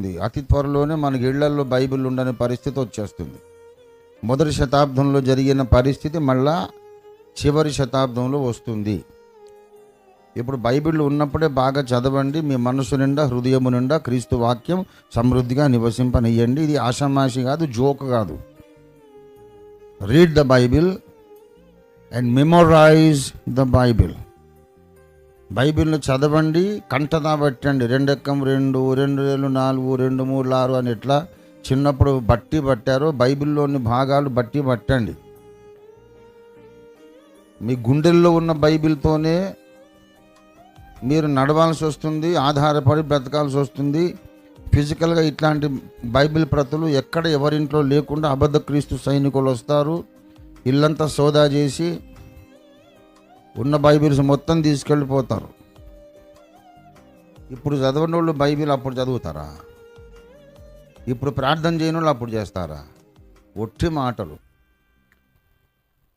ఉంది అతి త్వరలోనే మనకి ఇళ్ళలో బైబిల్ ఉండని పరిస్థితి వచ్చేస్తుంది. మొదటి శతాబ్దంలో జరిగిన పరిస్థితి మళ్ళా చివరి శతాబ్దంలో వస్తుంది. ఇప్పుడు బైబిల్ ఉన్నప్పుడే బాగా చదవండి మీ మనసు నిండా హృదయము నిండా క్రీస్తు వాక్యం సమృద్ధిగా నివసింపనియండి. ఇది ఆషామాషి కాదు జోక్ కాదు. Read the Bible and memorise the Bible బైబిల్ను చదవండి కంటదా పెట్టండి. రెండెక్కం రెండు రెండు వేలు నాలుగు రెండు మూడు ఆరు అని ఎట్లా చిన్నప్పుడు బట్టి పట్టారో బైబిల్లోని భాగాలు బట్టి పట్టండి. మీ గుండెల్లో ఉన్న బైబిల్తోనే మీరు నడవాల్సి వస్తుంది ఆధారపడి బ్రతకాల్సి వస్తుంది. ఫిజికల్గా ఇట్లాంటి బైబిల్ ప్రతులు ఎక్కడ ఎవరింట్లో లేకుండా అబద్ధ క్రీస్తు సైనికులు వస్తారు. ఇల్లంతా సోదా చేసి ఉన్న బైబిల్స్ మొత్తం తీసుకెళ్ళిపోతారు. ఇప్పుడు చదవని వాళ్ళు బైబిల్ అప్పుడు చదువుతారా? ఇప్పుడు ప్రార్థన చేయని వాళ్ళు అప్పుడు చేస్తారా? ఒట్టి మాటలు.